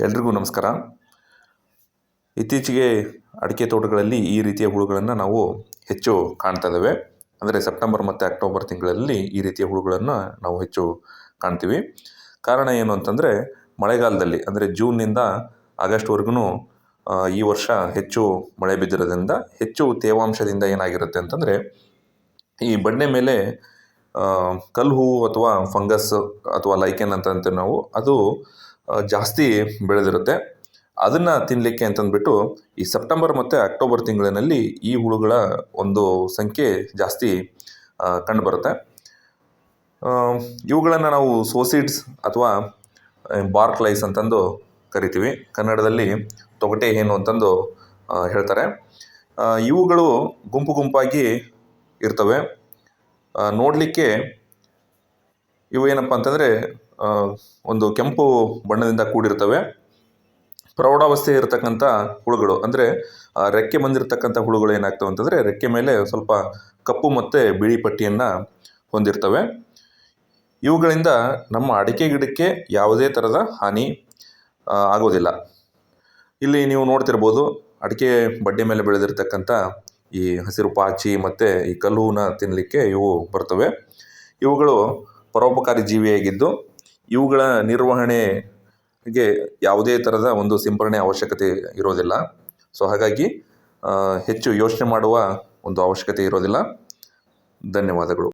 ಎಲ್ರಿಗೂ ನಮಸ್ಕಾರ. ಇತ್ತೀಚೆಗೆ ಅಡಿಕೆ ತೋಟಗಳಲ್ಲಿ ಈ ರೀತಿಯ ಹುಳುಗಳನ್ನು ನಾವು ಹೆಚ್ಚು ಕಾಣ್ತಾ ಇದ್ದೇವೆ. ಅಂದರೆ ಸೆಪ್ಟೆಂಬರ್ ಮತ್ತು ಅಕ್ಟೋಬರ್ ತಿಂಗಳಲ್ಲಿ ಈ ರೀತಿಯ ಹುಳುಗಳನ್ನು ನಾವು ಹೆಚ್ಚು ಕಾಣ್ತೀವಿ. ಕಾರಣ ಏನು ಅಂತಂದರೆ, ಮಳೆಗಾಲದಲ್ಲಿ, ಅಂದರೆ ಜೂನ್ನಿಂದ ಆಗಸ್ಟ್ವರೆಗೂ ಈ ವರ್ಷ ಹೆಚ್ಚು ಮಳೆ ಬಿದ್ದಿರೋದ್ರಿಂದ ಹೆಚ್ಚು ತೇವಾಂಶದಿಂದ ಏನಾಗಿರುತ್ತೆ ಅಂತಂದರೆ, ಈ ಬಣ್ಣೆ ಮೇಲೆ ಕಲ್ಲು ಹೂವು ಅಥವಾ ಫಂಗಸ್ ಅಥವಾ ಲೈಕೆನ್ ಅಂತ ಅಂತೀವಿ ನಾವು, ಅದು ಜಾಸ್ತಿ ಬೆಳೆದಿರುತ್ತೆ. ಅದನ್ನು ತಿನ್ನಲಿಕ್ಕೆ ಅಂತಂದ್ಬಿಟ್ಟು ಈ ಸೆಪ್ಟೆಂಬರ್ ಮತ್ತು ಅಕ್ಟೋಬರ್ ತಿಂಗಳಿನಲ್ಲಿ ಈ ಹುಳುಗಳ ಒಂದು ಸಂಖ್ಯೆ ಜಾಸ್ತಿ ಕಂಡುಬರುತ್ತೆ. ಇವುಗಳನ್ನು ನಾವು ಸೋಸಿಡ್ಸ್ ಅಥವಾ ಬಾರ್ಕ್ ಲೈಸ್ ಅಂತಂದು ಕರಿತೀವಿ. ಕನ್ನಡದಲ್ಲಿ ತೊಗಟೆ ಏನು ಅಂತಂದು ಹೇಳ್ತಾರೆ. ಇವುಗಳು ಗುಂಪು ಗುಂಪಾಗಿ ಇರ್ತವೆ. ನೋಡಲಿಕ್ಕೆ ಇವು ಏನಪ್ಪ ಅಂತಂದರೆ ಒಂದು ಕೆಂಪು ಬಣ್ಣದಿಂದ ಕೂಡಿರ್ತವೆ. ಪ್ರೌಢಾವಸ್ಥೆ ಇರತಕ್ಕಂಥ ಹುಳುಗಳು. ಅಂದರೆ ರೆಕ್ಕೆ ಬಂದಿರತಕ್ಕಂಥ ಹುಳುಗಳು ಏನಾಗ್ತವೆ ಅಂತಂದರೆ, ರೆಕ್ಕೆ ಮೇಲೆ ಸ್ವಲ್ಪ ಕಪ್ಪು ಮತ್ತು ಬಿಳಿ ಪಟ್ಟಿಯನ್ನು ಹೊಂದಿರ್ತವೆ. ಇವುಗಳಿಂದ ನಮ್ಮ ಅಡಿಕೆ ಗಿಡಕ್ಕೆ ಯಾವುದೇ ಥರದ ಹಾನಿ ಆಗೋದಿಲ್ಲ. ಇಲ್ಲಿ ನೀವು ನೋಡ್ತಿರ್ಬೋದು, ಅಡಿಕೆ ಬಡ್ಡೆ ಮೇಲೆ ಬೆಳೆದಿರ್ತಕ್ಕಂಥ ಈ ಹಸಿರು ಪಾಚಿ ಮತ್ತು ಈ ಕಲ್ಲುನ ತಿನ್ನಲಿಕ್ಕೆ ಇವು ಬರ್ತವೆ. ಇವುಗಳು ಪರೋಪಕಾರಿ ಜೀವಿಯಾಗಿದ್ದು ಇವುಗಳ ನಿರ್ವಹಣೆಗೆ ಯಾವುದೇ ಥರದ ಒಂದು ಸಿಂಪರಣೆ ಅವಶ್ಯಕತೆ ಇರೋದಿಲ್ಲ. ಸೊ ಹಾಗಾಗಿ ಹೆಚ್ಚು ಯೋಚನೆ ಮಾಡುವ ಒಂದು ಅವಶ್ಯಕತೆ ಇರೋದಿಲ್ಲ. ಧನ್ಯವಾದಗಳು.